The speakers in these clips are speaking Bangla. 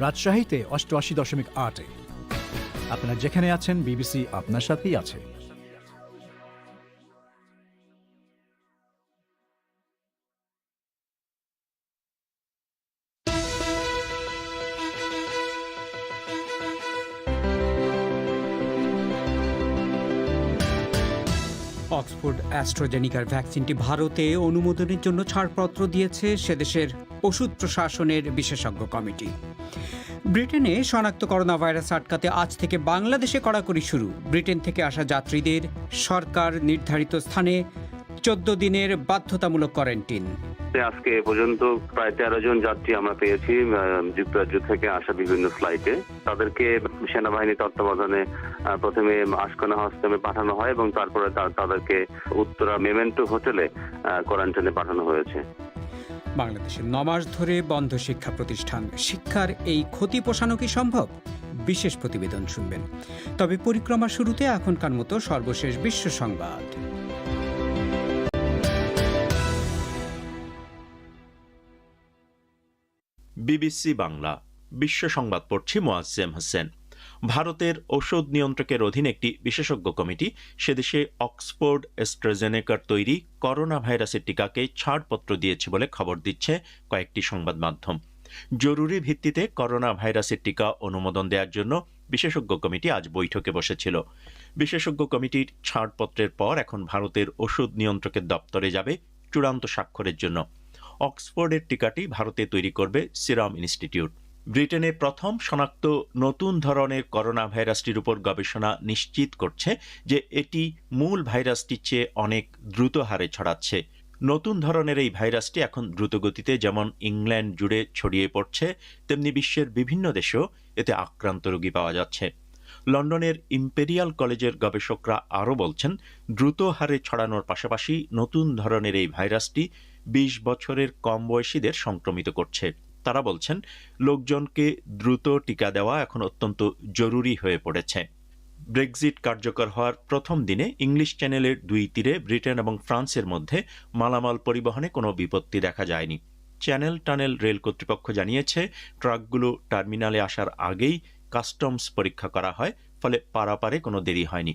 রাজশাহীতে অষ্টআশি দশমিক আটে। আপনারা যেখানে আছেন, বিবিসি আপনার সাথেই আছে। অক্সফোর্ড অ্যাস্ট্রোজেনিকার ভ্যাকসিনটি ভারতে অনুমোদনের জন্য ছাড়পত্র দিয়েছে সেদেশের ওষুধ প্রশাসনের বিশেষজ্ঞ কমিটি। ব্রিটেনে শনাক্ত করোনা ভাইরাস আটকাতে আজ থেকে বাংলাদেশে কড়াকড়ি শুরু। ব্রিটেন থেকে আসা যাত্রীদের সরকার নির্ধারিত স্থানে চোদ্দ দিনের বাধ্যতামূলক কোয়ারেন্টিন। আজকে এ পর্যন্ত প্রায় তেরো জন যাত্রী আমরা পেয়েছি যুক্তরাজ্য থেকে আসা বিভিন্ন ফ্লাইটে। তাদেরকে সেনাবাহিনী তত্ত্বাবধানে প্রথমে আশকোনা হস্টেলে পাঠানো হয় এবং তারপরে তাদেরকে উত্তরা মেমেন্টো হোটেলে কোয়ারেন্টাইনে পাঠানো হয়েছে। বাংলাদেশে নমাস ধরে বন্ধ শিক্ষা প্রতিষ্ঠান। শিক্ষার এই ক্ষতি পোষানো কি সম্ভব? বিশেষ প্রতিবেদন শুনবেন। তবে পরিক্রমা শুরুতে এখনকার মতো সর্বশেষ বিশ্ব সংবাদ। বিবিসি বাংলা। বিশ্ব সংবাদ পড়ছি মোয়াজ্জেম হোসেন। ভারতের ঔষধ নিয়ন্ত্রকের অধীন একটি বিশেষজ্ঞ কমিটি, সেদেশে অক্সফোর্ড এস্ট্রাজেনেকার তৈরি করোনা ভাইরাসের টিকাকে ছাড়পত্র দিয়েছে বলে খবর দিচ্ছে কয়েকটি সংবাদ মাধ্যম। জরুরি ভিত্তিতে করোনা ভাইরাসের টিকা অনুমোদন দেওয়ার জন্য বিশেষজ্ঞ কমিটি আজ বৈঠকে বসেছিল। বিশেষজ্ঞ কমিটির ছাড়পত্রের পর এখন ভারতের ওষুধ নিয়ন্ত্রকের দপ্তরে যাবে চূড়ান্ত স্বাক্ষরের জন্য। অক্সফোর্ডের টিকাটি ভারতে তৈরি করবে সিরাম ইনস্টিটিউট। ব্রিটেনে প্রথম শনাক্ত নতুন ধরনের করোনা ভাইরাসটির উপর গবেষণা নিশ্চিত করছে যে এটি মূল ভাইরাসটির চেয়ে অনেক দ্রুত হারে ছড়াচ্ছে। নতুন ধরনের এই ভাইরাসটি এখন দ্রুতগতিতে যেমন ইংল্যান্ড জুড়ে ছড়িয়ে পড়ছে, তেমনি বিশ্বের বিভিন্ন দেশেও এতে আক্রান্ত রোগী পাওয়া যাচ্ছে। লন্ডনের ইম্পেরিয়াল কলেজের গবেষকরা আরও বলছেন, দ্রুত হারে ছড়ানোর পাশাপাশি নতুন ধরনের এই ভাইরাসটি বিশ বছরের কম বয়সীদের সংক্রমিত করছে। তারা বলছেন, লোকজনকে দ্রুত টিকা দেওয়া এখন অত্যন্ত জরুরি হয়ে পড়েছে। ব্রেক্সিট কার্যকর হওয়ার প্রথম দিনে ইংলিশ চ্যানেলের দুই তীরে ব্রিটেন এবং ফ্রান্সের মধ্যে মালামাল পরিবহনে কোনো বিপত্তি দেখা যায়নি। চ্যানেল টানেল রেল কর্তৃপক্ষ জানিয়েছে, ট্রাকগুলো টার্মিনালে আসার আগেই কাস্টমস পরীক্ষা করা হয়, ফলে পারাপারে কোনো দেরি হয়নি।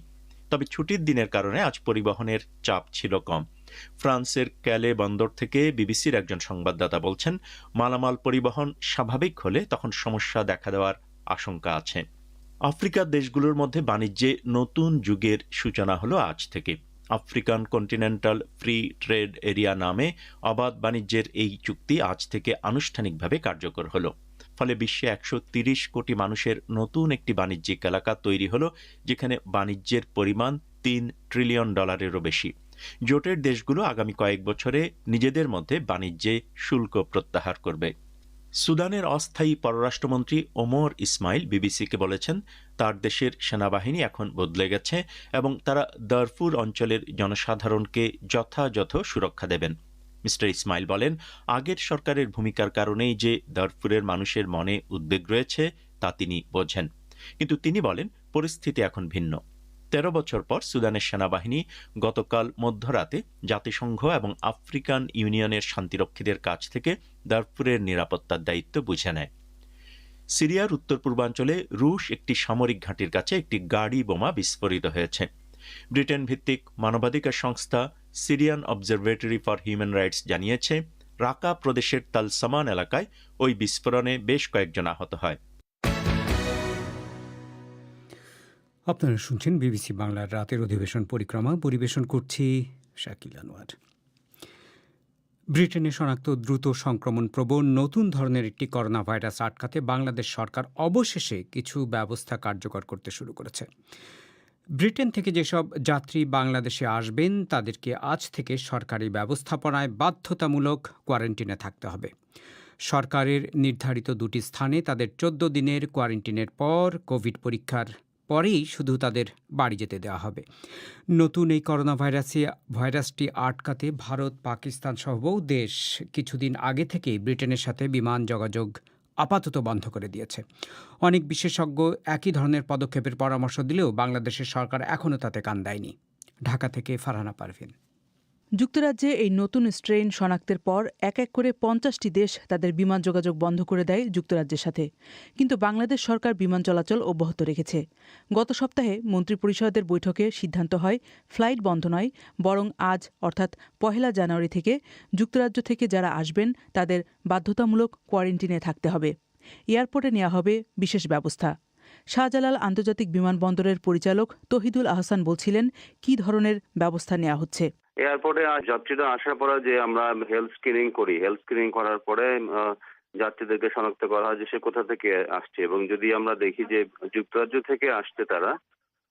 তবে ছুটির দিনের কারণে আজ পরিবহনের চাপ ছিল কম। ফ্রান্সের ক্যালে বন্দর থেকে বিবিসির একজন সংবাদদাতা বলছেন, মালামাল পরিবহন স্বাভাবিক হলে তখন সমস্যা দেখা দেওয়ার আশঙ্কা আছে। আফ্রিকার দেশগুলোর মধ্যে বাণিজ্যে নতুন যুগের সূচনা হলো আজ থেকে। African continental free trade area নামে অবাধ বাণিজ্যের এই চুক্তি আজ থেকে আনুষ্ঠানিকভাবে কার্যকর হলো। ফলে বিশ্বে একশো কোটি মানুষের নতুন একটি বাণিজ্যিক এলাকা তৈরি হলো, যেখানে বাণিজ্যের পরিমাণ তিন ট্রিলিয়ন ডলারেরও বেশি। জোটের দেশগুলো আগামী কয়েক বছরে নিজেদের মধ্যে বাণিজ্যে শুল্ক প্রত্যাহার করবে। সুদানের অস্থায়ী পররাষ্ট্রমন্ত্রী ওমর ইসমাইল বিবিসিকে বলেছেন, তার দেশের সেনাবাহিনী এখন বদলে গেছে এবং তারা দারফুর অঞ্চলের জনসাধারণকে যথাযথ সুরক্ষা দেবেন। মিস্টার ইসমাইল বলেন, আগের সরকারের ভূমিকার কারণেই যে দারফুরের মানুষের মনে উদ্বেগ রয়েছে, তা তিনি বোঝেন। কিন্তু তিনি বলেন, পরিস্থিতি এখন ভিন্ন। তেরো বছর পর সুদানের সেনাবাহিনী গতকাল মধ্যরাতে জাতিসংঘ এবং আফ্রিকান ইউনিয়নের শান্তিরক্ষীদের কাছ থেকে দারফুরের নিরাপত্তার দায়িত্ব বুঝে নেয়। সিরিয়ার উত্তর পূর্বাঞ্চলে রুশ একটি সামরিক ঘাঁটির কাছে একটি গাড়ি বোমা বিস্ফোরিত হয়েছে। ব্রিটেন ভিত্তিক মানবাধিকার সংস্থা Syrian observatory for human rights জানিয়েছে, রাকা প্রদেশের তালসামান এলাকায় ওই বিস্ফোরণে বেশ কয়েকজন আহত হয়। আপনারা শুনছেন বিবিসি বাংলার রাতের অধিবেশন পরিক্রমা। পরিবেশন করছি শাকিল আনোয়ার। ব্রিটেনে শনাক্ত দ্রুত সংক্রমণ প্রবণ নতুন ধরনের একটি করোনা ভাইরাস আটকাতে বাংলাদেশ সরকার অবশেষে কিছু ব্যবস্থা কার্যকর করতে শুরু করেছে। ব্রিটেন থেকে যেসব যাত্রী বাংলাদেশে আসবেন, তাদেরকে আজ থেকে সরকারি ব্যবস্থাপনায় বাধ্যতামূলক কোয়ারেন্টিনে থাকতে হবে। সরকারের নির্ধারিত দুটি স্থানে তাদের চোদ্দ দিনের কোয়ারেন্টিনের পর কোভিড পরীক্ষার পরেই শুধু তাদের বাড়ি যেতে দেওয়া হবে। নতুন এই করোনা ভাইরাসে ভাইরাসটি আটকাতে ভারত, পাকিস্তান সহ বহু দেশ কিছুদিন আগে থেকেই ব্রিটেনের সাথে বিমান যোগাযোগ আপাতত বন্ধ করে দিয়েছে। অনেক বিশেষজ্ঞ একই ধরনের পদক্ষেপের পরামর্শ দিলেও বাংলাদেশের সরকার এখনও তাতে কান দেয়নি। ঢাকা থেকে ফারহানা পারভিন। যুক্তরাজ্যে এই নতুন স্ট্রেইন শনাক্তের পর এক এক করে পঞ্চাশটি দেশ তাদের বিমান যোগাযোগ বন্ধ করে দেয় যুক্তরাজ্যের সাথে। কিন্তু বাংলাদেশ সরকার বিমান চলাচল অব্যাহত রেখেছে। গত সপ্তাহে মন্ত্রিপরিষদের বৈঠকে সিদ্ধান্ত হয়, ফ্লাইট বন্ধ নয়, বরং আজ, অর্থাৎ পহেলা জানুয়ারি থেকে যুক্তরাজ্য থেকে যারা আসবেন, তাদের বাধ্যতামূলক কোয়ারেন্টিনে থাকতে হবে। এয়ারপোর্টে নেওয়া হবে বিশেষ ব্যবস্থা। শাহজালাল আন্তর্জাতিক বিমানবন্দরের পরিচালক তহিদুল আহসান বলছিলেন, কী ধরনের ব্যবস্থা নেওয়া হচ্ছে? এয়ারপোর্টে যাত্রীরা আসার পরে যে আমরা হেলথ স্ক্রিনিং করি, হেলথ স্ক্রিনিং করার পরে যাত্রীদেরকে শনাক্ত করা হয় যে সে কোথা থেকে আসছে। এবং যদি আমরা দেখি যে যুক্তরাজ্য থেকে আসছে তারা,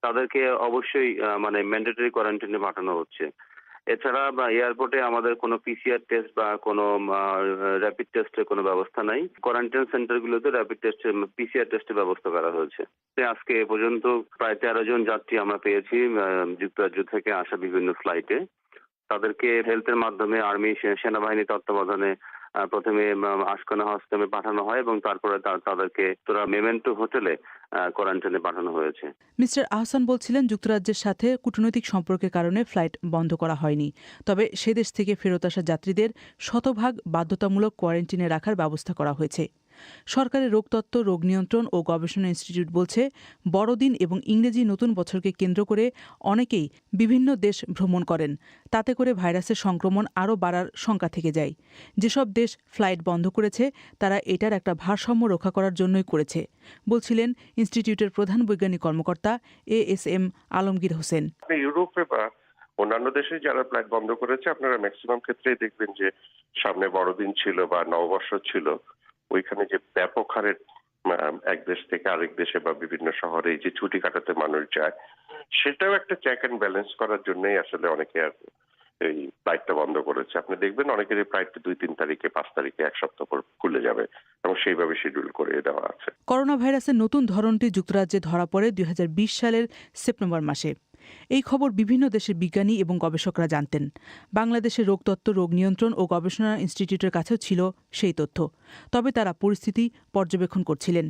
তাদেরকে অবশ্যই মানে ম্যান্ডেটরি কোয়ারেন্টাইনে পাঠানো হচ্ছে। এছাড়া, বা এয়ারপোর্টে আমাদের কোনো পিসিআর টেস্ট বা কোনো র্যাপিড টেস্টের কোনো ব্যবস্থা নাই। কোয়ারেন্টাইন সেন্টারগুলোতে র্যাপিড টেস্ট পিসিআর টেস্টের ব্যবস্থা করা হয়েছে। আজকে এ পর্যন্ত প্রায় তেরো জন যাত্রী আমরা পেয়েছি যুক্তরাজ্য থেকে আসা বিভিন্ন ফ্লাইটে তাদেরকে হেলথের মাধ্যমে আর্মি সেনাবাহিনী, তত্ত্বাবধানে প্রথমে আশকোনা হস্টেলে পাঠানো হয় এবং তারপরে তাদেরকে তোরা মেমেন্টো হোটেলে কোয়ারেন্টাইনে পাঠানো হয়েছে। মিস্টার আহসান বলছিলেন যুক্তরাজ্যের সাথে কূটনৈতিক সম্পর্কের কারণে ফ্লাইট বন্ধ করা হয়নি। তবে সে দেশ থেকে ফেরত আসা যাত্রীদের শতভাগ বাধ্যতামূলক কোয়ারেন্টিনে রাখার ব্যবস্থা করা হয়েছে। সরকারের রোগতত্ত্ব, রোগ নিয়ন্ত্রণ ও গবেষণা ইনস্টিটিউট বলছে, বড়দিন এবং ইংরেজি নতুন বছরকে কেন্দ্র করে অনেকেই বিভিন্ন দেশ ভ্রমণ করেন। তাতে করে ভাইরাসের সংক্রমণ আরও বাড়ার শঙ্কা থেকে যায়। যেসব দেশ ফ্লাইট বন্ধ করেছে, তারা এটার একটা ভারসাম্য রক্ষা করার জন্যই করেছে, বলছিলেন ইনস্টিটিউটের প্রধান বৈজ্ঞানিক কর্মকর্তা A S M Alamgir Hossain. ইউরোপে বা অন্যান্য দেশে যারা ফ্লাইট বন্ধ করেছে, আপনারা ম্যাক্সিমাম ক্ষেত্রেই দেখবেন যে সামনে বড়দিন ছিল বা নববর্ষ ছিল। ওইখানে যে ব্যাপক হারে এক দেশ থেকে আরেক দেশে বা বিভিন্ন শহরে যে ছুটি কাটাতে মানুষ যায়, সেটাও একটা চেক অ্যান্ড ব্যালেন্স করার জন্যই আসলে অনেকে আর এই ফ্লাইটটা বন্ধ করেছে। আপনি দেখবেন অনেকের ফ্লাইটটা দুই, তিন তারিখে, পাঁচ তারিখে, এক সপ্তাহ পর খুলে যাবে এবং সেইভাবে শিডিউল করে দেওয়া আছে। করোনা ভাইরাসের নতুন ধরনটি যুক্তরাজ্যে ধরা পড়ে দুই হাজার বিশ সালের সেপ্টেম্বর মাসে। এই খবর বিভিন্ন দেশের বিজ্ঞানী এবং গবেষকরা জানতেন। বাংলাদেশের রোগতত্ত্ব, রোগ নিয়ন্ত্রণ ও গবেষণা ইনস্টিটিউটের কাছেও ছিল সেই তথ্য। তবে তারা পরিস্থিতি পর্যবেক্ষণ করছিলেন।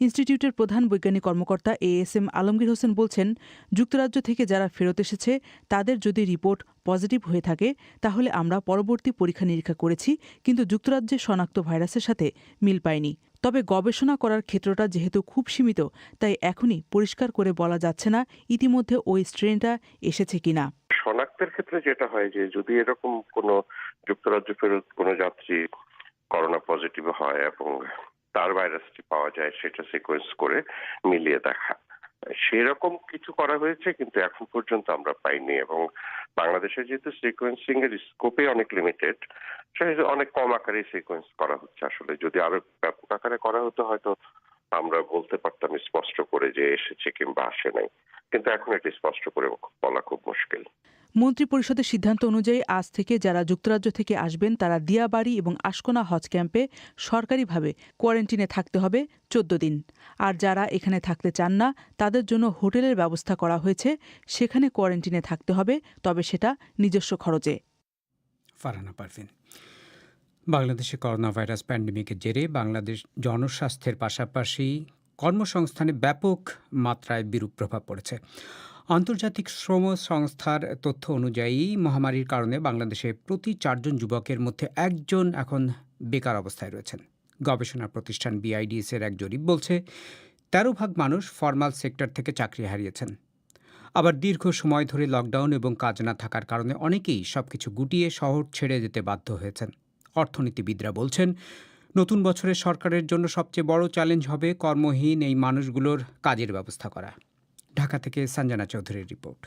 ইনস্টিটিউটের প্রধান বৈজ্ঞানিক কর্মকর্তা A S M Alamgir Hossain বলছেন, যুক্তরাজ্য থেকে যারা ফেরত এসেছে, তাদের যদি রিপোর্ট পজিটিভ হয়ে থাকে, তাহলে আমরা পরবর্তী পরীক্ষা নিরীক্ষা করেছি, কিন্তু যুক্তরাজ্যে শনাক্ত ভাইরাসের সাথে মিল পায়নি। তবে গবেষণা করার ক্ষেত্রটা যেহেতু খুব সীমিত, তাই এখনই পরিষ্কার করে বলা যাচ্ছে না ইতিমধ্যে ওই স্ট্রেনটা এসেছে কিনা। শনাক্তের ক্ষেত্রে যেটা হয় যে, যদি এরকম কোনো যুক্তরাজ্য ফেরত কোনো যাত্রী করোনা পজিটিভ হয় এবং তার ভাইরাসটি পাওয়া যায় সেটা সিকোয়েন্স করে মিলিয়ে দেখা। সেরকম কিছু করা হয়েছে কিন্তু এখন পর্যন্ত আমরা পাইনি এবং বাংলাদেশে যেহেতু সিকোয়েন্সিং এর স্কোপে অনেক লিমিটেড সেহেতু অনেক কম আকারে সিকোয়েন্স করা হচ্ছে আসলে। যদি আরও ব্যাপক আকারে করা হতো হয়তো আমরা বলতে পারতাম স্পষ্ট করে যে এসেছে কিংবা আসে নাই। কিন্তু এখন এটি স্পষ্ট করে বলা খুব মুশকিল। মন্ত্রিপরিষদের সিদ্ধান্ত অনুযায়ী আজ থেকে যারা যুক্তরাজ্য থেকে আসবেন, তারা দিয়াবাড়ি এবং আশকোনা হজ ক্যাম্পে সরকারিভাবে কোয়ারেন্টিনে থাকতে হবে চোদ্দ দিন। আর যারা এখানে থাকতে চান না, তাদের জন্য হোটেলের ব্যবস্থা করা হয়েছে, সেখানে কোয়ারেন্টিনে থাকতে হবে, তবে সেটা নিজস্ব খরচে। বাংলাদেশে করোনা ভাইরাস প্যান্ডেমিকের জেরে বাংলাদেশ জনস্বাস্থ্যের পাশাপাশি কর্মসংস্থানে ব্যাপক মাত্রায় বিরূপ প্রভাব পড়েছে। আন্তর্জাতিক শ্রম সংস্থার তথ্য অনুযায়ী, মহামারীর কারণে বাংলাদেশে প্রতি চারজন যুবকের মধ্যে একজন এখন বেকার অবস্থায় রয়েছেন। গবেষণা প্রতিষ্ঠান বিআইডিএস এর এক জরিপ বলছে, তেরো ভাগ মানুষ ফর্মাল সেক্টর থেকে চাকরি হারিয়েছেন। আবার দীর্ঘ সময় ধরে লকডাউন এবং কাজ না থাকার কারণে অনেকেই সবকিছু গুটিয়ে শহর ছেড়ে যেতে বাধ্য হয়েছেন। অর্থনীতিবিদরা বলছেন, নতুন বছরে সরকারের জন্য সবচেয়ে বড় চ্যালেঞ্জ হবে কর্মহীন এই মানুষগুলোর কাজের ব্যবস্থা করা। ঢাকা থেকে সঞ্জনা চৌধুরীর রিপোর্ট।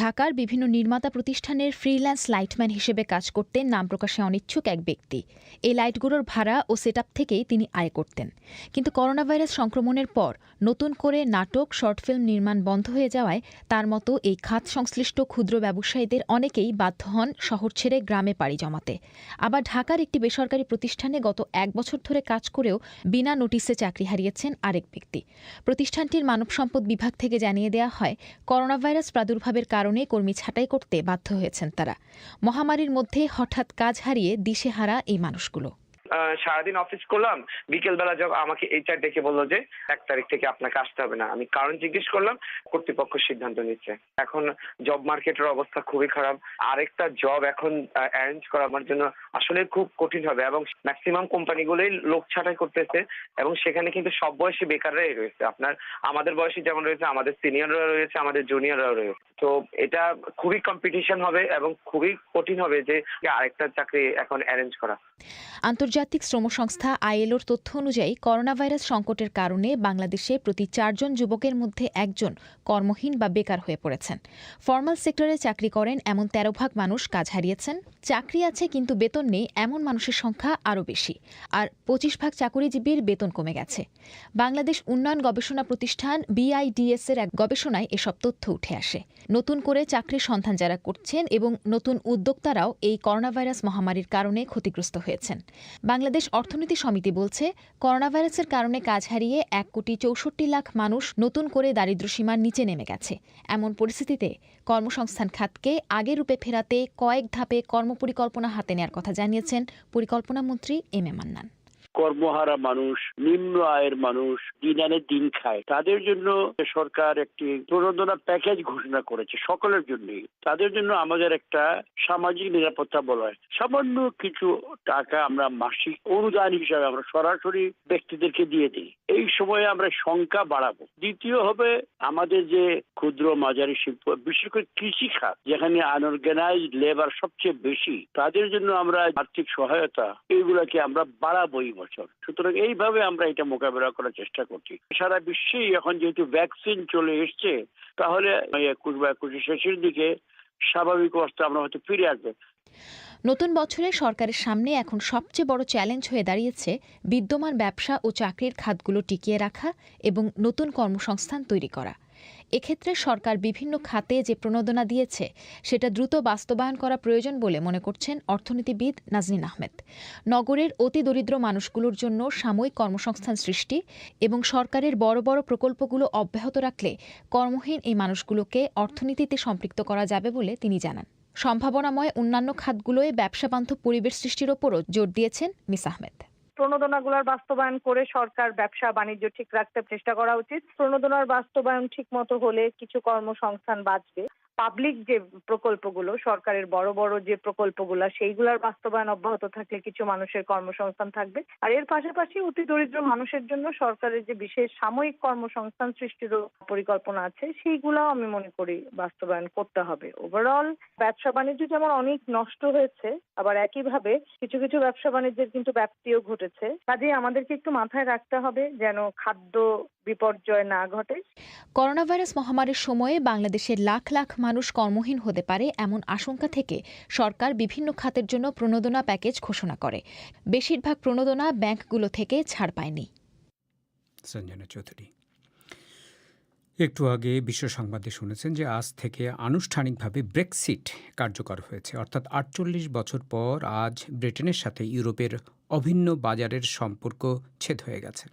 ঢাকার বিভিন্ন নির্মাতা প্রতিষ্ঠানের ফ্রিল্যান্স লাইটম্যান হিসেবে কাজ করতেন নাম প্রকাশে অনিচ্ছুক এক ব্যক্তি। এই লাইটগুলোর ভাড়া ও সেট থেকেই তিনি আয় করতেন। কিন্তু করোনাভাইরাস সংক্রমণের পর নতুন করে নাটক শর্ট ফিল্ম নির্মাণ বন্ধ হয়ে যাওয়ায় তার মতো এই খাত সংশ্লিষ্ট ক্ষুদ্র ব্যবসায়ীদের অনেকেই বাধ্য হন শহর ছেড়ে গ্রামে পাড়ি জমাতে। আবার ঢাকার একটি বেসরকারি প্রতিষ্ঠানে গত এক বছর ধরে কাজ করেও বিনা নোটিসে চাকরি হারিয়েছেন আরেক ব্যক্তি। প্রতিষ্ঠানটির মানব সম্পদ বিভাগ থেকে জানিয়ে দেওয়া হয়, করোনাভাইরাস প্রাদুর্ভাবের কারণে কর্মী ছাঁটাই করতে বাধ্য হয়েছেন তারা। মহামারীর মধ্যে হঠাৎ কাজ হারিয়ে দিশেহারা এই মানুষগুলো। সারাদিন অফিস করলাম বিকেল বেলা যখন আমাকে এইচআর ডেকে বলল যে, এক তারিখ থেকে আপনাকে আসতে হবে না। আমি কারণ জিজ্ঞেস করলাম, কর্তৃপক্ষ সিদ্ধান্ত নিচ্ছে এখন জব মার্কেটের অবস্থা খুবই খারাপ। আরেকটা জব এখন অ্যারেঞ্জ করা আমার জন্য আসলে খুব কঠিন হবে এবং ম্যাক্সিমাম কোম্পানিগুলোই লোক ছাঁটাই করতেছে এবং সেখানে কিন্তু সব বয়সী বেকাররাই রয়েছে। আপনার, আমাদের বয়সী যেমন রয়েছে, আমাদের সিনিয়ররা রয়েছে, আমাদের জুনিয়ররাও রয়েছে। তো এটা খুবই কম্পিটিশন হবে এবং খুবই কঠিন হবে যে আরেকটা চাকরি এখন অ্যারেঞ্জ করা। আন্তর্জাতিক শ্রম সংস্থা আইএলওর তথ্য অনুযায়ী করোনা ভাইরাস সংকটের কারণে বাংলাদেশে প্রতি চারজন যুবকের মধ্যে একজন কর্মহীন বা বেকার হয়ে পড়েছেন। ফর্মাল সেক্টরে চাকরি করেন এমন তেরো ভাগ মানুষ কাজ হারিয়েছেন। চাকরি আছে কিন্তু বেতন নেই, এমন মানুষের সংখ্যা আরও বেশি। আর পঁচিশ ভাগ চাকুরিজীবীর বেতন কমে গেছে। বাংলাদেশ উন্নয়ন গবেষণা প্রতিষ্ঠান বিআইডিএস এর এক গবেষণায় এসব তথ্য উঠে আসে। নতুন করে চাকরির সন্ধান যারা করছেন এবং নতুন উদ্যোক্তারাও এই করোনাভাইরাস মহামারীর কারণে ক্ষতিগ্রস্ত হয়েছেন। বাংলাদেশ অর্থনীতি সমিতি বলছে, করোনাভাইরাসের কারণে কাজ হারিয়ে এক কোটি চৌষট্টি লাখ মানুষ নতুন করে দারিদ্র্যসীমার নিচে নেমে গেছে। এমন পরিস্থিতিতে কর্মসংস্থান খাতকে আগের রূপে ফেরাতে কয়েক ধাপে কর্মপরিকল্পনা হাতে নেওয়ার কথা জানিয়েছেন পরিকল্পনামন্ত্রী এম এ মান্নান। কর্মহারা মানুষ, নিম্ন আয়ের মানুষ দিন আনে দিন খায়। তাদের জন্য সরকার একটি প্রণোদনা প্যাকেজ ঘোষণা করেছে সকলের জন্যই। তাদের জন্য আমাদের একটা সামাজিক নিরাপত্তা বলয় সামান্য কিছু টাকা আমরা মাসিক অনুদান হিসাবে আমরা সরাসরি ব্যক্তিদেরকে দিয়ে দিই। এই সময়ে আমরা সংখ্যা বাড়াবো। দ্বিতীয় হবে আমাদের যে ক্ষুদ্র মাঝারি শিল্প, বিশেষ করে কৃষি খাত, যেখানে আনঅর্গানাইজ লেবার সবচেয়ে বেশি, তাদের জন্য আমরা আর্থিক সহায়তা এইগুলাকে আমরা বাড়াবোই বছর। সুতরাং এইভাবে আমরা এটা মোকাবেলা করার চেষ্টা করছি। সারা বিশ্বেই এখন যেহেতু ভ্যাকসিন চলে এসছে, তাহলে একুশ বা একুশের শেষের দিকে স্বাভাবিক অবস্থা আমরা হয়তো ফিরে আসবে। নতুন বছরে সরকারের সামনে এখন সবচেয়ে বড় চ্যালেঞ্জ হয়ে দাঁড়িয়েছে বিদ্যমান ব্যবসা ও চাকরির খাতগুলো টিকিয়ে রাখা এবং নতুন কর্মসংস্থান তৈরি করা। এক্ষেত্রে সরকার বিভিন্ন খাতে যে প্রণোদনা দিয়েছে, সেটা দ্রুত বাস্তবায়ন করা প্রয়োজন বলে মনে করছেন অর্থনীতিবিদ নাজনীন আহমেদ। নগরের অতি দরিদ্র মানুষগুলোর জন্য সাময়িক কর্মসংস্থান সৃষ্টি এবং সরকারের বড় বড় প্রকল্পগুলো অব্যাহত রাখলে কর্মহীন এই মানুষগুলোকে অর্থনীতিতে সম্পৃক্ত করা যাবে বলে তিনি জানান। সম্ভাবনাময় অন্যান্য খাতগুলোয় ব্যবসাবান্ধব পরিবেশ সৃষ্টির ওপরও জোর দিয়েছেন মিস আহমেদ। প্রণোদনাগুলোর বাস্তবায়ন করে সরকার ব্যবসা বাণিজ্য ঠিক রাখতে চেষ্টা করা উচিত। প্রণোদনার বাস্তবায়ন ঠিক মতো হলে কিছু কর্মসংস্থান বাঁচবে। পাবলিক যে প্রকল্পগুলো, সরকারের বড় বড় যে প্রকল্পগুলো, সেইগুলোর বাস্তবায়ন অব্যাহত থাকলে কিছু মানুষের কর্মসংস্থান থাকবে। আর এর পাশাপাশি অতি দরিদ্র মানুষের জন্য সরকারের যে বিশেষ সাময়িক কর্মসংস্থান সৃষ্টিরও পরিকল্পনা আছে, সেইগুলোও আমি মনে করি বাস্তবায়ন করতে হবে। ওভারঅল ব্যবসা বাণিজ্য যেমন অনেক নষ্ট হয়েছে, আবার একইভাবে কিছু কিছু ব্যবসা বাণিজ্যের কিন্তু ব্যাপ্তিও ঘটেছে। কাজেই আমাদেরকে একটু মাথায় রাখতে হবে যেন খাদ্য বিপর্যয় না ঘটে। করোনা ভাইরাস মহামারীর সময়ে বাংলাদেশের লাখ লাখ মানুষ কর্মহীন হতে পারে এমন আশঙ্কা থেকে সরকার বিভিন্ন খাতের জন্য প্রণোদনা প্যাকেজ ঘোষণা করে। বেশিরভাগ প্রণোদনা ব্যাংকগুলো থেকে ছাড় পায়নি। চৌধুরী। একটু আগে বিশ্ব সংবাদে শুনেছেন যে আজ থেকে আনুষ্ঠানিকভাবে ব্রেক্সিট কার্যকর হয়েছে। অর্থাৎ আটচল্লিশ বছর পর আজ ব্রিটেনের সাথে ইউরোপের অভিন্ন বাজারের সম্পর্ক ছেদ হয়ে গেছে।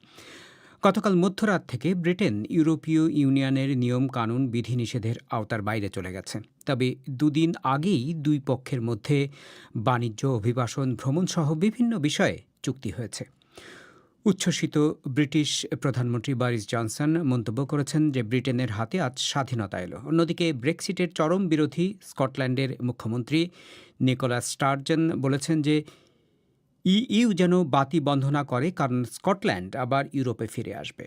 গতকাল মধ্যরাত থেকে ব্রিটেন ইউরোপীয় ইউনিয়নের নিয়ম কানুন বিধিনিষেধের আওতার বাইরে চলে গেছে। তবে দুদিন আগেই দুই পক্ষের মধ্যে বাণিজ্য, অভিবাসন, ভ্রমণসহ বিভিন্ন বিষয়ে চুক্তি হয়েছে। উচ্ছ্বসিত ব্রিটিশ প্রধানমন্ত্রী বরিস জনসন মন্তব্য করেছেন যে ব্রিটেনের হাতে আজ স্বাধীনতা এলো। অন্যদিকে ব্রেক্সিটের চরম বিরোধী স্কটল্যান্ডের মুখ্যমন্ত্রী নিকোলাস স্টার্জন বলেছেন যে ইইউ যেন বাতি বন্ধ না করে, কারণ স্কটল্যান্ড আবার ইউরোপে ফিরে আসবে।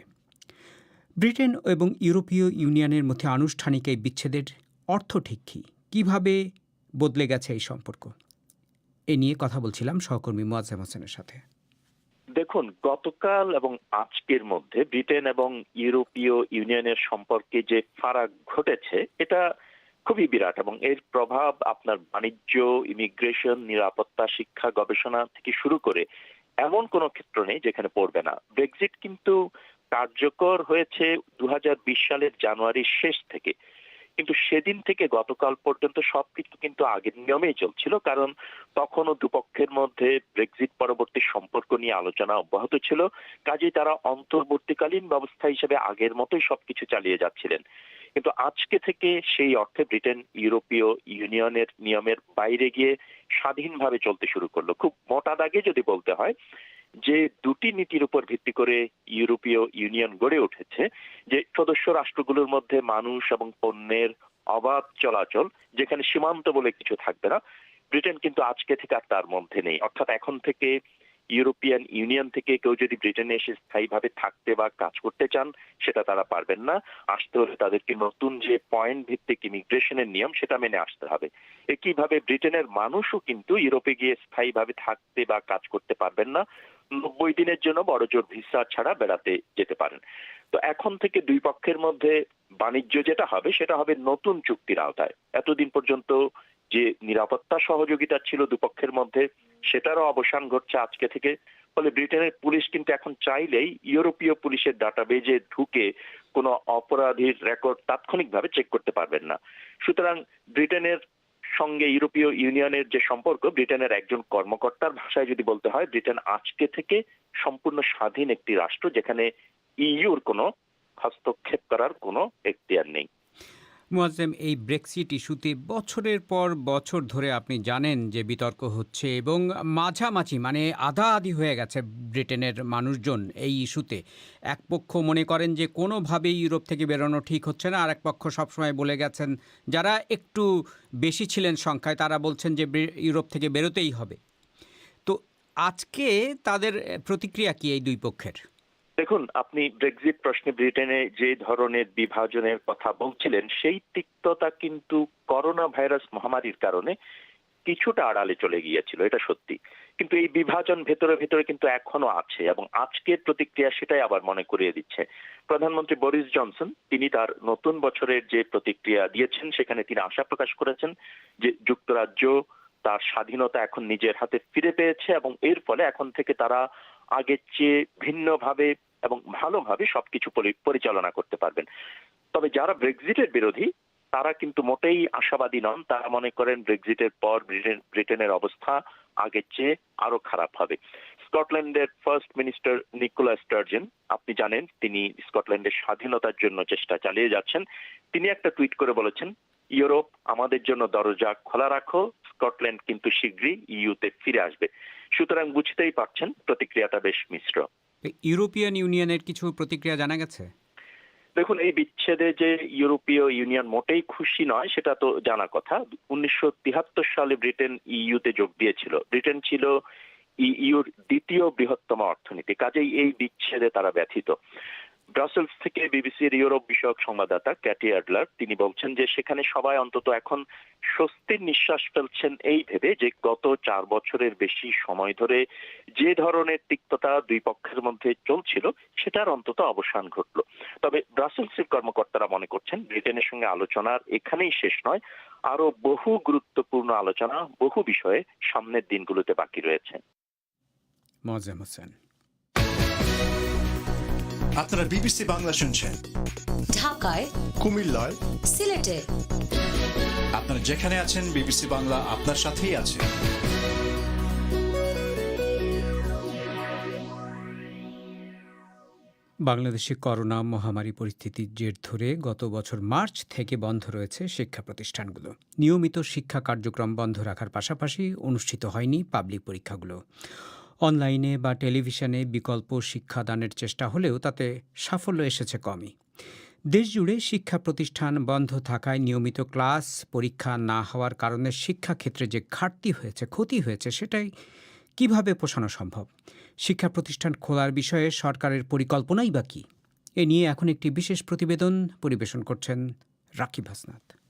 ব্রিটেন এবং ইউরোপীয় ইউনিয়নের মধ্যে আনুষ্ঠানিক এই বিচ্ছেদের অর্থ ঠিক কী? কীভাবে বদলে গেছে এই সম্পর্ক? এ নিয়ে কথা বলছিলাম সহকর্মী মোয়াজ্জেম হোসেনের সাথে। দেখুন, গতকাল এবং আজকের মধ্যে ব্রিটেন এবং ইউরোপীয় ইউনিয়নের সম্পর্কে যে ফারাক ঘটেছে, এটা খুবই বিরাট এবং এর প্রভাব আপনার বাণিজ্য ইমিগ্রেশন নিরাপত্তা, শিক্ষা, গবেষণা থেকে শুরু করে এমন কোনো ক্ষেত্র নেই যেখানে পড়বে না। ব্রেক্সিট কিন্তু কার্যকর হয়েছে দু সালের জানুয়ারির শেষ থেকে। কিন্তু সেদিন থেকে গতকাল পর্যন্ত সবকিছু কিন্তু আগের নিয়মেই চলছিল, কারণ তখনও দুপক্ষের মধ্যে ব্রেক্সিট পরবর্তী সম্পর্ক নিয়ে আলোচনা অব্যাহত ছিল। কাজেই তারা অন্তর্বর্তীকালীন ব্যবস্থা হিসেবে আগের মতোই সবকিছু চালিয়ে যাচ্ছিলেন। কিন্তু আজকে থেকে সেই অর্থে ব্রিটেন ইউরোপীয় ইউনিয়নের নিয়মের বাইরে গিয়ে স্বাধীনভাবে চলতে শুরু করল। খুব মোটা দাগে যদি বলতে হয়, যে দুটি নীতির উপর ভিত্তি করে ইউরোপীয় ইউনিয়ন গড়ে উঠেছে, যে সদস্য রাষ্ট্রগুলোর মধ্যে মানুষ এবং পণ্যের অবাধ চলাচল, যেখানে সীমান্ত বলে কিছু থাকবে না, ব্রিটেন কিন্তু আজকে থেকে আর তার মধ্যে নেই। অর্থাৎ এখন থেকে ইউরোপিয়ান ইউনিয়ন থেকে কেউ যদি ব্রিটেনে এসে স্থায়ীভাবে থাকতে বা কাজ করতে চান, সেটা তারা পারবেন না। আসতে হলে তাদেরকে নতুন যে পয়েন্ট ভিত্তিক ইমিগ্রেশনের নিয়ম, সেটা মেনে আসতে হবে। একইভাবে ব্রিটেনের মানুষও কিন্তু ইউরোপে গিয়ে স্থায়ীভাবে থাকতে বা কাজ করতে পারবেন না। নব্বই দিনের জন্য বড় জোর ভিসা ছাড়া বেড়াতে যেতে পারেন। তো এখন থেকে দুই পক্ষের মধ্যে বাণিজ্য যেটা হবে, সেটা হবে নতুন চুক্তির আওতায়। এতদিন পর্যন্ত যে নিরাপত্তা সহযোগিতা ছিল দুপক্ষের মধ্যে, সেটারও অবসান ঘটছে আজকে থেকে। ফলে ব্রিটেনের পুলিশ কিন্তু এখন চাইলেই ইউরোপীয় পুলিশের ডাটাবেজে ঢুকে কোনো অপরাধীর রেকর্ড তাৎক্ষণিকভাবে চেক করতে পারবেন না। সুতরাং ব্রিটেনের সঙ্গে ইউরোপীয় ইউনিয়নের যে সম্পর্ক, ব্রিটেনের একজন কর্মকর্তার ভাষায় যদি বলতে হয়, ব্রিটেন আজকে থেকে সম্পূর্ণ স্বাধীন একটি রাষ্ট্র যেখানে ইইউর কোনো হস্তক্ষেপ করার কোনো এখতিয়ার নেই। মুয়াজ্জেম, এই ব্রেক্সিট ইস্যুতে বছরের পর বছর ধরে আপনি জানেন যে বিতর্ক হচ্ছে এবং মাঝামাঝি মানে আধা আধি হয়ে গেছে ব্রিটেনের মানুষজন এই ইস্যুতে। এক পক্ষ মনে করেন যে কোনোভাবেই ইউরোপ থেকে বেরোনো ঠিক হচ্ছে না আর এক পক্ষ সবসময় বলে গেছেন যারা একটু বেশি ছিলেন সংখ্যায়, তারা বলছেন যে ইউরোপ থেকে বেরোতেই হবে। তো আজকে তাদের প্রতিক্রিয়া কি এই দুই পক্ষের? দেখুন, আপনি ব্রেক্সিট প্রশ্নে ব্রিটেনে যে ধরনের বিভাজনের কথা বলছিলেন, সেই তিক্ততা কিন্তু করোনা ভাইরাস মহামারীর কারণে কিছুটা আড়ালে চলে গিয়েছিল, এটা সত্যি। কিন্তু এই বিভাজন ভেতরে ভেতরে কিন্তু এখনও আছে এবং আজকের প্রতিক্রিয়া সেটাই আবার মনে করিয়ে দিচ্ছে। প্রধানমন্ত্রী বরিস জনসন, তিনি তার নতুন বছরের যে প্রতিক্রিয়া দিয়েছেন, সেখানে তিনি আশা প্রকাশ করেছেন যে যুক্তরাজ্য তার স্বাধীনতা এখন নিজের হাতে ফিরে পেয়েছে এবং এর ফলে এখন থেকে তারা আগের চেয়ে ভিন্নভাবে এবং ভালোভাবে সবকিছু পরিচালনা করতে পারবেন। তবে যারা ব্রেক্সিটের বিরোধী, তারা কিন্তু মোটেই আশাবাদী নন। তারা মনে করেন ব্রেক্সিটের পর ব্রিটেন, ব্রিটেনের অবস্থা আগের চেয়ে আরও খারাপ হবে। স্কটল্যান্ডের ফার্স্ট মিনিস্টার নিকোলা স্টার্জেন, আপনি জানেন, তিনি স্কটল্যান্ডের স্বাধীনতার জন্য চেষ্টা চালিয়ে যাচ্ছেন। তিনি একটা টুইট করে বলেছেন, ইউরোপ আমাদের জন্য দরজা খোলা রাখো, স্কটল্যান্ড কিন্তু শীঘ্রই ইউতে ফিরে আসবে। সুতরাং বুঝতেই পারছেন প্রতিক্রিয়াটা বেশ মিশ্র। ইউরোপিয়ান ইউনিয়নের কিছু প্রতিক্রিয়া জানা গেছে? দেখুন এই বিচ্ছেদে যে ইউরোপীয় ইউনিয়ন মোটেই খুশি নয় সেটা তো জানা কথা। উনিশশো সালে ব্রিটেন ইইউতে যোগ দিয়েছিল। ব্রিটেন ছিল ইইউর দ্বিতীয় বৃহত্তম অর্থনীতি কাজেই এই বিচ্ছেদে তারা ব্যথিত। ব্রাসেলস থেকে বিবিসির ইউরোপ বিষয়ক সংবাদদাতা ক্যাটি অ্যাডলার, তিনি বলছেন যে সেখানে সবাই অন্তত এখন স্বস্তির নিঃশ্বাস ফেলছেন এই ভেবে যে গত চার বছরের বেশি সময় ধরে যে ধরনের তিক্ততা দুই পক্ষের মধ্যে চলছিল, সেটার অন্তত অবসান ঘটলো। তবে ব্রাসেলসের কর্মকর্তারা মনে করছেন, ব্রিটেনের সঙ্গে আলোচনার এখানেই শেষ নয় আরও বহু গুরুত্বপূর্ণ আলোচনা বহু বিষয়ে সামনের দিনগুলোতে বাকি রয়েছে। হোসেন আপনারা বিবিসি বাংলা শুনছেন। ঢাকায় কুমিল্লায়। সিলেটে। আপনারা যেখানে আছেন বিবিসি বাংলা আপনার সাথেই আছে। বাংলাদেশে করোনা মহামারী পরিস্থিতির জের ধরে গত বছর মার্চ থেকে বন্ধ রয়েছে শিক্ষা প্রতিষ্ঠানগুলো। নিয়মিত শিক্ষা কার্যক্রম বন্ধ রাখার পাশাপাশি অনুষ্ঠিত হয়নি পাবলিক পরীক্ষাগুলো। অনলাইনে বা টেলিভিশনে বিকল্প শিক্ষাদানের চেষ্টা হলেও তাতে সাফল্য এসেছে কমই। দেশজুড়ে শিক্ষা প্রতিষ্ঠান বন্ধ থাকায় নিয়মিত ক্লাস, পরীক্ষা না হওয়ার কারণে শিক্ষাক্ষেত্রে যে ঘাটতি হয়েছে, ক্ষতি হয়েছে, সেটাই কীভাবে পোষানো সম্ভব? শিক্ষা প্রতিষ্ঠান খোলার বিষয়ে সরকারের পরিকল্পনাই বা কী? এ নিয়ে এখন একটি বিশেষ প্রতিবেদন পরিবেশন করছেন রাকিব হাসনাত।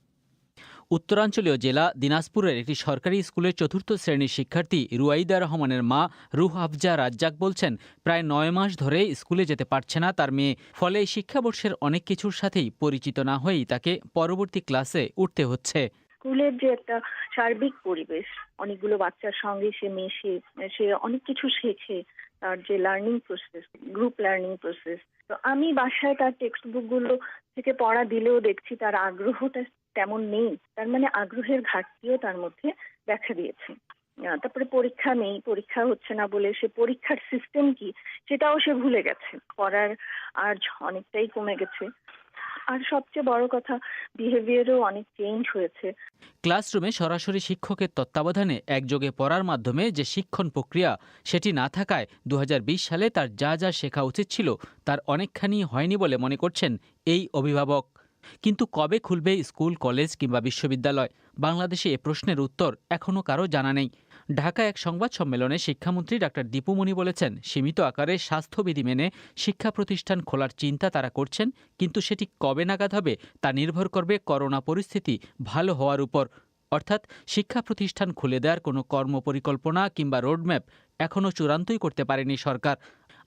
উত্তরাঞ্চলীয় জেলা দিনাজপুরের একটি সরকারি স্কুলের চতুর্থ শ্রেণির শিক্ষার্থী রুয়াইদা রহমানের মা রুহ আফজা রাজ্জাক বলছেন, প্রায় নয় মাস ধরে স্কুলে যেতে পারছে না তার মেয়ে। ফলে শিক্ষাবর্ষের অনেক কিছুর সাথেই পরিচিত না হয়েই তাকে পরবর্তী ক্লাসে উঠতে হচ্ছে। স্কুলের যে একটা সার্বিক পরিবেশ, অনেকগুলো বাচ্চার সঙ্গে সে মেশে, সে অনেক কিছু শেখে তার যে learning process group learning process তো আমি বাসায় তার টেক্সট বুকগুলো থেকে পড়া দিলেও দেখছি তার আগ্রহটা তেমন নেই। তার মানে আগ্রহের ঘাটতিও তার মধ্যে দেখা দিয়েছে। তারপরে পরীক্ষা নেই, পরীক্ষা হচ্ছে না বলে সে পরীক্ষার সিস্টেম কি সেটাও সে ভুলে গেছে। পড়ার আর অনেকটাই কমে গেছে। আর সবচেয়ে বড় কথা বিহেভিয়ারও অনেক চেঞ্জ হয়েছে। ক্লাসরুমে সরাসরি শিক্ষকের তত্ত্বাবধানে একযোগে পড়ার মাধ্যমে যে শিক্ষণ প্রক্রিয়া, সেটি না থাকায় দু হাজার বিশ সালে তার যা যা শেখা উচিত ছিল, তার অনেকখানি হয়নি বলে মনে করছেন এই অভিভাবক। কিন্তু কবে খুলবে স্কুল, কলেজ কিংবা বিশ্ববিদ্যালয়? বাংলাদেশে এ প্রশ্নের উত্তর এখনও কারও জানা নেই। ঢাকা এক সংবাদ সম্মেলনে শিক্ষামন্ত্রী ডাক্তার দীপুমণি বলেছেন, সীমিত আকারে স্বাস্থ্যবিধি মেনে শিক্ষা প্রতিষ্ঠান খোলার চিন্তা তারা করছেন, কিন্তু সেটি কবে নাগাদ হবে তা নির্ভর করবে করোনা পরিস্থিতি ভালো হওয়ার উপর। অর্থাৎ শিক্ষা প্রতিষ্ঠান খুলে দেওয়ার কোনো কর্মপরিকল্পনা কিংবা রোডম্যাপ এখনও চূড়ান্তই করতে পারেনি সরকার।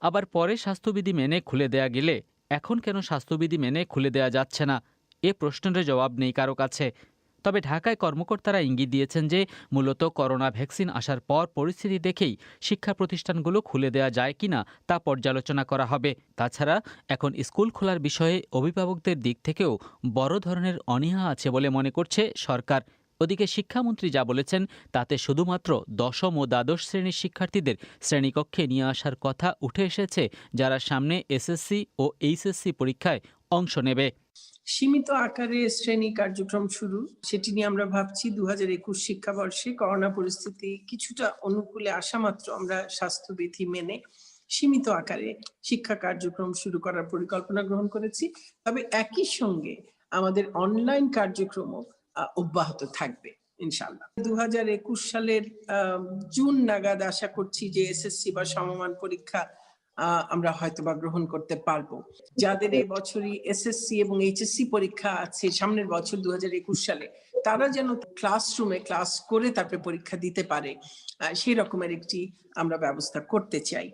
আবার পরে স্বাস্থ্যবিধি মেনে খুলে দেয়া গেলে এখন কেন স্বাস্থ্যবিধি মেনে খুলে দেয়া যাচ্ছে না? এ প্রশ্নের জবাব নেই কারও কাছে। তবে ঢাকায় কর্মকর্তারা ইঙ্গিত দিয়েছেন যে, মূলত করোনা ভ্যাকসিন আসার পর পরিস্থিতি দেখেই শিক্ষা প্রতিষ্ঠানগুলো খুলে দেওয়া যায় কিনা তা পর্যালোচনা করা হবে। তাছাড়া এখন স্কুল খোলার বিষয়ে অভিভাবকদের দিক থেকেও বড় ধরনের অনীহা আছে বলে মনে করছে সরকার। ওদিকে শিক্ষামন্ত্রী যা বলেছেন, তাতে শুধুমাত্র দশম ও দ্বাদশ শ্রেণির শিক্ষার্থীদের শ্রেণীকক্ষে নিয়ে আসার কথা উঠে এসেছে, যারা সামনে এসএসসি ও এইচএসসি পরীক্ষায় অংশ নেবে। সীমিত আকারে শ্রেণি কার্যক্রম শুরু, সেটি নিয়ে আমরা ভাবছি দু হাজার একুশ শিক্ষাবর্ষে করোনা পরিস্থিতি কিছুটা অনুকূলে আসা মাত্র আমরা স্বাস্থ্যবিধি মেনে সীমিত আকারে শিক্ষা কার্যক্রম শুরু করার পরিকল্পনা গ্রহণ করেছি। তবে একই সঙ্গে আমাদের অনলাইন কার্যক্রমও অব্যাহত থাকবে ইনশাল্লাহ দু হাজার একুশ সালের জুন নাগাদ আশা করছি যে এসএসসি বা সমমান পরীক্ষা আমরা হয়তো বা গ্রহণ করতে পারব। যাদের এই বছরই এসএসসি এবং এইচএসসি পরীক্ষা আছে, সামনের বছর দু হাজার একুশ সালে, তারা যেন ক্লাসরুমে ক্লাস করে তারপরে পরীক্ষা দিতে পারে সেই রকমের একটি আমরা ব্যবস্থা করতে চাই।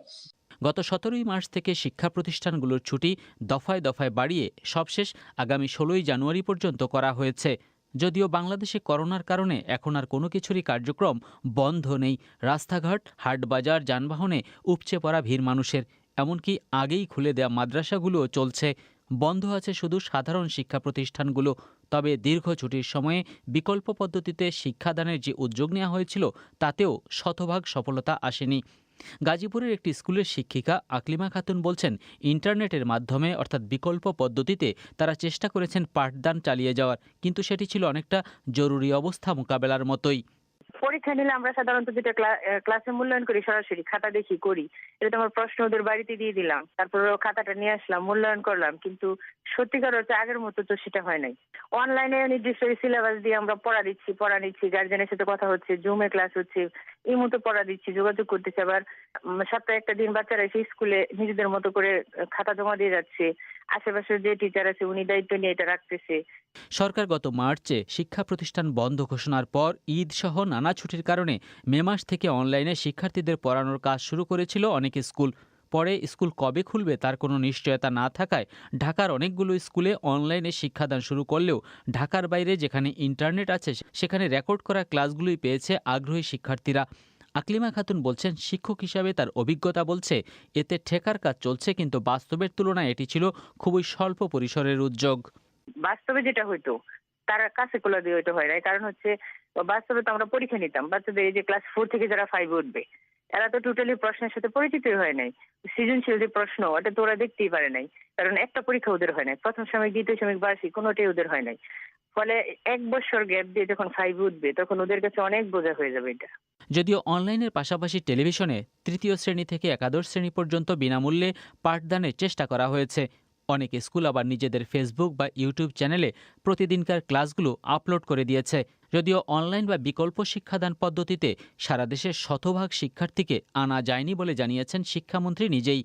গত সতেরোই মার্চ থেকে শিক্ষা প্রতিষ্ঠানগুলোর ছুটি দফায় দফায় বাড়িয়ে সবশেষ আগামী ষোলোই জানুয়ারি পর্যন্ত করা হয়েছে। যদিও বাংলাদেশে করোনার কারণে এখন আর কোনো কিছুরই কার্যক্রম বন্ধ নেই। রাস্তাঘাট, হাটবাজার, যানবাহনে উপচে পড়া ভিড় মানুষের। এমনকি আগেই খুলে দেয়া মাদ্রাসাগুলোও চলছে। বন্ধ আছে শুধু সাধারণ শিক্ষা প্রতিষ্ঠানগুলো। তবে দীর্ঘ ছুটির সময়ে বিকল্প পদ্ধতিতে শিক্ষাদানের যে উদ্যোগ নেওয়া হয়েছিল, তাতেও শতভাগ সফলতা আসেনি। গাজীপুরের একটি স্কুলের শিক্ষিকা আকলিমা খাতুন বলছেন, ইন্টারনেটের মাধ্যমে অর্থাৎ বিকল্প পদ্ধতিতে তারা চেষ্টা করেছেন পাঠদান চালিয়ে যাওয়ার, কিন্তু সেটি ছিল অনেকটা জরুরি অবস্থা মোকাবেলার মতোই। পরীক্ষা নিলে আমরা সাধারণত যেটা ক্লাসে মূল্যায়ন করি, সরাসরি খাতা দেখি, করি। এটা আমার প্রশ্ন, ওদের বাড়িতে দিয়ে দিলাম, তারপর খাতাটা নিয়ে আসলাম, মূল্যায়ন করলাম, কিন্তু সত্যিকার হচ্ছে আগের মতো তো সেটা হয় নাই। অনলাইনে নির্দিষ্ট সিলেবাস দিয়ে আমরা পড়া দিচ্ছি, পড়া নিচ্ছি গার্জেনের সাথে কথা হচ্ছে জুমে ক্লাস হচ্ছে ইমুতে পড়া দিচ্ছি, যোগাযোগ করতেছি আবার সপ্তাহে একটা দিন বাচ্চারা এসে স্কুলে নিজেদের মতো করে খাতা জমা দিয়ে যাচ্ছে। আশেপাশে যে টিচার আছে, উনি দায়িত্ব নিয়ে এটা রাখতেছে। সরকার গত মার্চে শিক্ষা প্রতিষ্ঠান বন্ধ ঘোষণার পর ঈদ সহ নানা ছুটির কারণে মে মাস থেকে অনলাইনে শিক্ষার্থীদের পড়ানোর কাজ শুরু করেছিল অনেক স্কুল। পরে স্কুল কবে খুলবে তার কোনো নিশ্চয়তা না থাকায় ঢাকার অনেকগুলো স্কুলে অনলাইনে শিক্ষাদান শুরু করলেও ঢাকার বাইরে যেখানে ইন্টারনেট আছে, সেখানে রেকর্ড করা ক্লাসগুলোই পেয়েছে আগ্রহী শিক্ষার্থীরা। আকলিমা খাতুন বলছেন, শিক্ষক হিসাবে তার অভিজ্ঞতা বলছে, এতে ঠেকার কাজ চলছে কিন্তু বাস্তবের তুলনায় এটি ছিল খুবই স্বল্প পরিসরের উদ্যোগ। বাস্তবে যেটা হইতো, তার কাছে কোলা দিয়ে হইতে হয় না কারণ হচ্ছে, বাস্তবে তো আমরা পরীক্ষা নিতাম, বাচ্চাদের এই যে ক্লাস ফোর থেকে যারা ফাইভে উঠবে এরা তো টোটালি প্রশ্নের সাথে পরিচিতই হয় নাই। সৃজনশীল যে প্রশ্ন, ওটা তো ওরা দেখতেই পারে নাই। কারণ একটা পরীক্ষা ওদের হয় নাই। প্রথম সময় দ্বিতীয় সময় বার্ষিক, কোনোটাই ওদের হয় নাই। ফলে এক বছর গ্যাপ দিয়ে যখন ফাইভ উঠবে, তখন ওদের কাছে অনেক বোঝা হয়ে যাবে এটা। যদিও অনলাইনের পাশাপাশি টেলিভিশনে তৃতীয় শ্রেণি থেকে একাদশ শ্রেণি পর্যন্ত বিনামূল্যে পাঠদানের চেষ্টা করা হয়েছে। অনেক স্কুল আবার নিজেদের ফেসবুক বা ইউটিউব চ্যানেলে প্রতিদিনকার ক্লাসগুলো আপলোড করে দিয়েছে। যদিও অনলাইন বা বিকল্প শিক্ষাদান পদ্ধতিতে সারা দেশের শতভাগ শিক্ষার্থীকে আনা যায়নি বলে জানিয়েছেন শিক্ষামন্ত্রী নিজেই।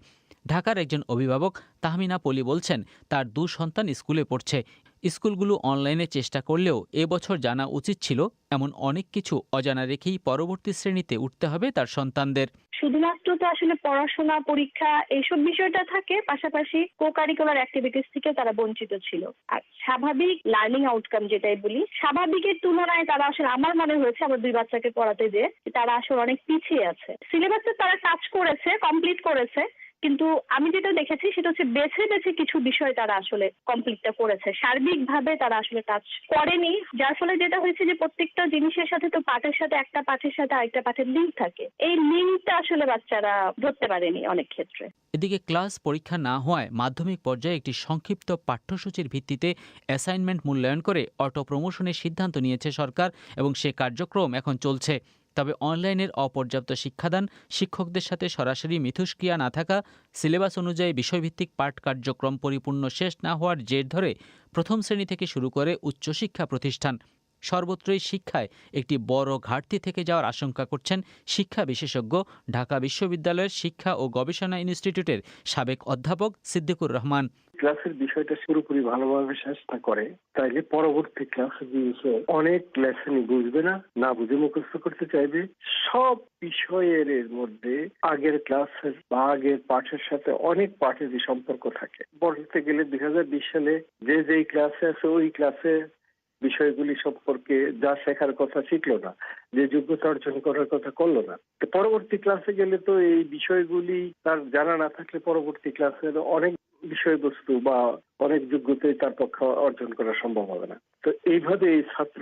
ঢাকার একজন অভিভাবক তাহমিনা পলি বলছেন, তার দু সন্তান স্কুলে পড়ছে। স্কুলগুলো অনলাইনে চেষ্টা করলেও এবছর জানা উচিত ছিল এমন অনেক কিছু অজানা রেখেই পরবর্তী শ্রেণীতে উঠতে হবে তার সন্তানদের। শুধুমাত্র তো আসলে পড়াশোনা, পরীক্ষা এইসব বিষয়টা থাকে, পাশাপাশি কো কারিকুলার অ্যাক্টিভিটিস থেকে তারা বঞ্চিত ছিল। আর স্বাভাবিক লার্নিং আউটকাম যেটাই বলি, স্বাভাবিকের তুলনায় তারা আসলে আমার মনে হয়েছে আমার দুই বাচ্চাকে পড়াতে যে, তারা আসলে অনেক পিছিয়ে আছে। সিলেবাসে তারা কাজ করেছে কমপ্লিট করেছে কিন্তু আমি যেটা দেখেছি সেটা হচ্ছে বেছে বেছে কিছু বিষয় তারা আসলে কমপ্লিটটা করেছে। সার্বিকভাবে তারা আসলে কাজ করেনি। যার ফলে যেটা হয়েছে যে প্রত্যেকটা জিনিসের সাথে তো পাঠের সাথে, একটা পাঠের সাথে আরেকটা পাঠের লিঙ্ক থাকে। এই লিঙ্কটা আসলে বাচ্চারা ধরতে পারেনি অনেক ক্ষেত্রে। এদিকে ক্লাস পরীক্ষা না হওয়ায় মাধ্যমিক পর্যায়ে একটি সংক্ষিপ্ত পাঠ্যসূচির ভিত্তিতে অ্যাসাইনমেন্ট মূল্যায়ন করে অটো প্রমোশনের সিদ্ধান্ত নিয়েছে সরকার এবং সে কার্যক্রম এখন চলছে। তবে অনলাইনের অপর্যাপ্ত শিক্ষাদান, শিক্ষকদের সাথে সরাসরি মিথুষ্ক্রিয়া না থাকা, সিলেবাস অনুযায়ী বিষয়ভিত্তিক পাঠ কার্যক্রম পরিপূর্ণ শেষ না হওয়ার জের ধরে প্রথম শ্রেণি থেকে শুরু করে উচ্চশিক্ষা প্রতিষ্ঠান। সর্বত্রই শিক্ষায় একটি বড় ঘাটতি থেকে যাওয়ার আশঙ্কা করছেন শিক্ষা বিশেষজ্ঞ ঢাকা বিশ্ববিদ্যালয়ের শিক্ষা ও গবেষণা ইনস্টিটিউটের সাবেক অধ্যাপক সিদ্দিকুর রহমান। ক্লাসের বিষয়টা পুরোপুরি ভালোভাবে না করে তাইলে পরবর্তী ক্লাসে গিয়ে অনেক লেসনই বুঝবে না না বুঝে মুখস্থ করতে চাইবে। সব বিষয়ের মধ্যে আগের ক্লাসের বা আগের পাঠের সাথে অনেক পাঠেরই সম্পর্ক থাকে। বলতে গেলে দুই হাজার বিশ সালে যে যেই ক্লাসে আছে, ওই ক্লাসে বিষয়গুলি সম্পর্কে যা শেখার কথা শিখলো না, যে যোগ্যতা অর্জন করার কথা করল না। পরবর্তী ক্লাসে গেলে তো এই বিষয়গুলি তার জানা না থাকলে পরবর্তী ক্লাসের অনেক বিষয়বস্তু বা অনেক যোগ্যতাই তার পক্ষে অর্জন করা সম্ভব হবে না। তো এইভাবে এই ছাত্র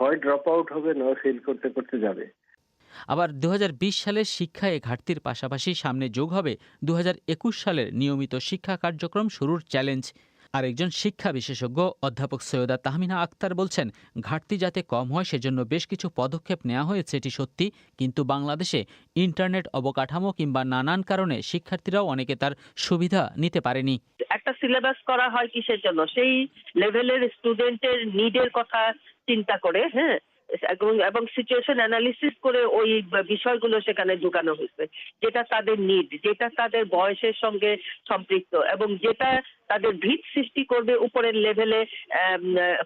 হয় ড্রপ আউট হবে, না ফেল করতে করতে যাবে। আবার দু সালের শিক্ষায় ঘাটতির পাশাপাশি সামনে যোগ হবে দু হাজার একুশ সালের নিয়মিত শিক্ষা কার্যক্রম শুরুর চ্যালেঞ্জ আরেকজন শিক্ষা বিশেষজ্ঞ অধ্যাপক সৈয়দা তাহমিনা আক্তার বলছেন, ঘাটতি যাতে কম হয় সেজন্য বেশ কিছু পদক্ষেপ নেওয়া হয়েছে, এটি সত্যি। কিন্তু বাংলাদেশে ইন্টারনেট অবকাঠামো কিংবা নানান কারণে শিক্ষার্থীরাও অনেকে তার সুবিধা নিতে পারেনি। একটা সিলেবাস করা হয় কিসের জন্য? সেই লেভেলের স্টুডেন্টের নিডের কথা চিন্তা করে হ্যাঁ? এবং সিচুয়েশন অ্যানালিসিস করে ওই বিষয়গুলো সেখানে ঢুকানো হয়েছে। যেটা তাদের নিড যেটা তাদের বয়সের সঙ্গে সম্পৃক্ত এবং যেটা তাদের ভিত সৃষ্টি করবে উপরের লেভেলে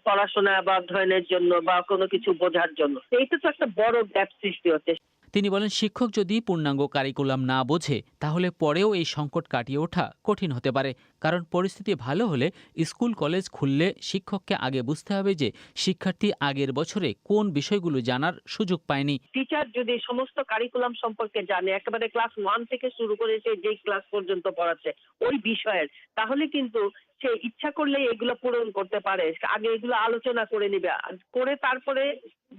পড়াশোনা বা অধ্যয়নের জন্য বা কোনো কিছু বোঝার জন্য। এইটা তো একটা বড় গ্যাপ সৃষ্টি হচ্ছে। তিনি বলেন, শিক্ষক যদি পূর্ণাঙ্গ কারিকুলাম না বোঝে, তাহলে পরেও এই সংকট কাটিয়ে ওঠা কঠিন হতে পারে। কারণ পরিস্থিতি ভালো হলে স্কুল, কলেজ খুললে শিক্ষককে আগে বুঝতে হবে যে শিক্ষার্থী আগের বছরে কোন বিষয়গুলো জানার সুযোগ পায়নি। টিচার যদি সমস্ত কারিকুলাম সম্পর্কে জানে, একেবারে ক্লাস ওয়ান থেকে শুরু করে সে যে ক্লাস পর্যন্ত পড়াচ্ছে, ওই বিষয়ের, তাহলে কিন্তু সে ইচ্ছা করলে এগুলো পূরণ করতে পারে। আগে এগুলো আলোচনা করে নিবে করে তারপরে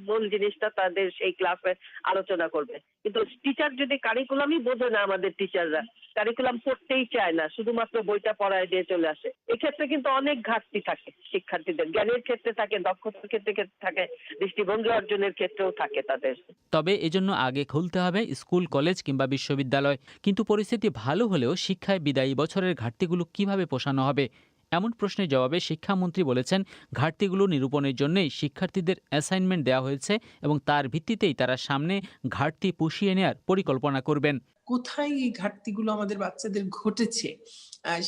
মূল জিনিসটা তাদের সেই ক্লাসে আলোচনা করবে। কিন্তু টিচার যদি কারিকুলামই বোঝে না আমাদের টিচাররা কারিকুলাম পড়তেই চায় না, শুধুমাত্র বইটা পড়ায় দিয়ে চলে আসে। এক্ষেত্রে কিন্তু অনেক ঘাটতি থাকে শিক্ষার্থীদের। জ্ঞানের ক্ষেত্রে থাকে, দক্ষতার ক্ষেত্রে থাকে, দৃষ্টিভঙ্গি অর্জনের ক্ষেত্রেও থাকে তাদের। তবে এজন্য আগে খুলতে হবে স্কুল, কলেজ কিংবা বিশ্ববিদ্যালয়। কিন্তু পরিস্থিতি ভালো হলেও শিক্ষায় বিদায়ী বছরের ঘাটতিগুলো কীভাবে পোষানো হবে? এমন প্রশ্নের জবাবে শিক্ষামন্ত্রী বলেছেন, ঘাটতিগুলো নিরূপণের জন্যই শিক্ষার্থীদের অ্যাসাইনমেন্ট দেওয়া হয়েছে এবং তার ভিত্তিতেই তারা সামনে ঘাটতি পুষিয়ে নেওয়ার পরিকল্পনা করবেন। কোথায় এই ঘাটতিগুলো আমাদের বাচ্চাদের ঘটেছে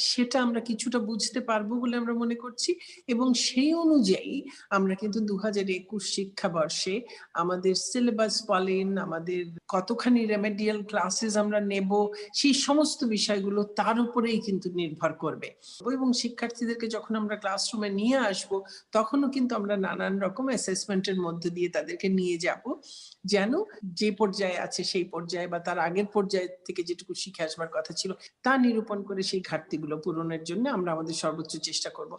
সেটা আমরা কিছুটা বুঝতে পারব বলে আমরা মনে করছি। এবং সেই অনুযায়ী আমরা কিন্তু দু হাজার একুশ শিক্ষাবর্ষে আমাদের সিলেবাস বলেন আমাদের কতখানি রেমেডিয়াল ক্লাসেস আমরা নেব, সেই সমস্ত বিষয়গুলো তার উপরেই কিন্তু নির্ভর করবে। এবং শিক্ষার্থীদেরকে যখন আমরা ক্লাসরুমে নিয়ে আসব, তখনও কিন্তু আমরা নানান রকম অ্যাসেসমেন্টের মধ্যে দিয়ে তাদেরকে নিয়ে যাব। যেন যে পর্যায়ে আছে সেই পর্যায়ে বা তার আগের পর্যায়ে থেকে যেটুকু শিখে আসবার কথা ছিল, তা নিরূপণ করে সেই ঘাটতিগুলো পূরণের জন্য আমরা আমাদের সর্বোচ্চ চেষ্টা করব।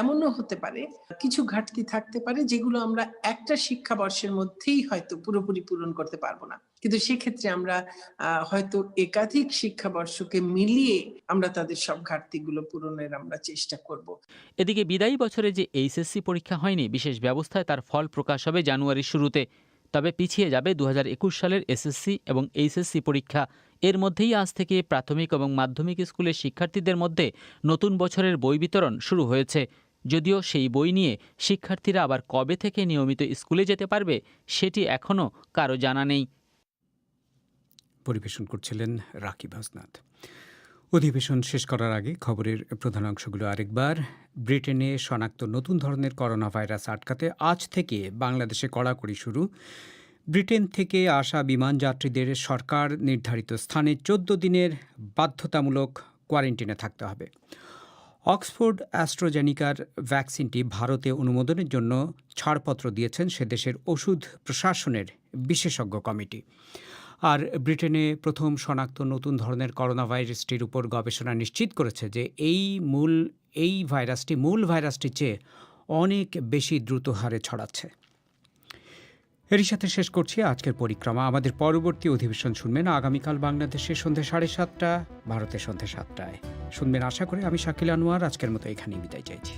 এমনও হতে পারে, কিছু ঘাটতি থাকতে পারে যেগুলো আমরা একটা শিক্ষাবর্ষের মধ্যেই হয়তো পুরোপুরি পূরণ করতে পারব না। কিন্তু সেক্ষেত্রে আমরা হয়তো একাধিক শিক্ষাবর্ষকে মিলিয়ে আমরা তাদের সব ঘাটতিগুলো পূরণের আমরা চেষ্টা করব। এদিকে বিদায়ী বছরে যে এইচএসসি পরীক্ষা হয়নি, বিশেষ ব্যবস্থায় তার ফল প্রকাশ হবে জানুয়ারির শুরুতে। তবে পিছিয়ে যাবে দু হাজার একুশ সালের এসএসসি এবং এইচএসসি পরীক্ষা। এর মধ্যেই আজ থেকে প্রাথমিক এবং মাধ্যমিক স্কুলের শিক্ষার্থীদের মধ্যে নতুন বছরের বই বিতরণ শুরু হয়েছে। যদিও সেই বই নিয়ে শিক্ষার্থীরা আবার কবে থেকে নিয়মিত স্কুলে যেতে পারবে, সেটি এখনও কারও জানা নেই। পরিবেশন করছিলেন রাকিব হাসনাথ অধিবেশন শেষ করার আগে খবরের প্রধান অংশগুলো আরেকবার। ব্রিটেনে শনাক্ত নতুন ধরনের করোনা ভাইরাস আটকাতে আজ থেকে বাংলাদেশে কড়াকড়ি শুরু। ব্রিটেন থেকে আসা বিমান যাত্রীদের সরকার নির্ধারিত স্থানে চোদ্দ দিনের বাধ্যতামূলক কোয়ারেন্টিনে থাকতে হবে। অক্সফোর্ড অ্যাস্ট্রোজেনিকার ভ্যাকসিনটি ভারতে অনুমোদনের জন্য ছাড়পত্র দিয়েছেন সে দেশের ওষুধ প্রশাসনের বিশেষজ্ঞ কমিটি। আর ব্রিটেনে প্রথম শনাক্ত নতুন ধরনের করোনা ভাইরাসটির উপর গবেষণা নিশ্চিত করেছে যে এই মূল, এই ভাইরাসটি মূল ভাইরাসটির চেয়ে অনেক বেশি দ্রুত হারে ছড়াচ্ছে। এরই সাথে শেষ করছি আজকের পরিক্রমা। আমাদের পরবর্তী অধিবেশন শুনবেন আগামীকাল বাংলাদেশে সন্ধ্যে সাড়ে সাতটা ভারতের সন্ধ্যে সাতটায়। শুনবেন আশা করে আমি শাকিল আনোয়ার, আজকের মতো এখানেই বিদায় চাইছি।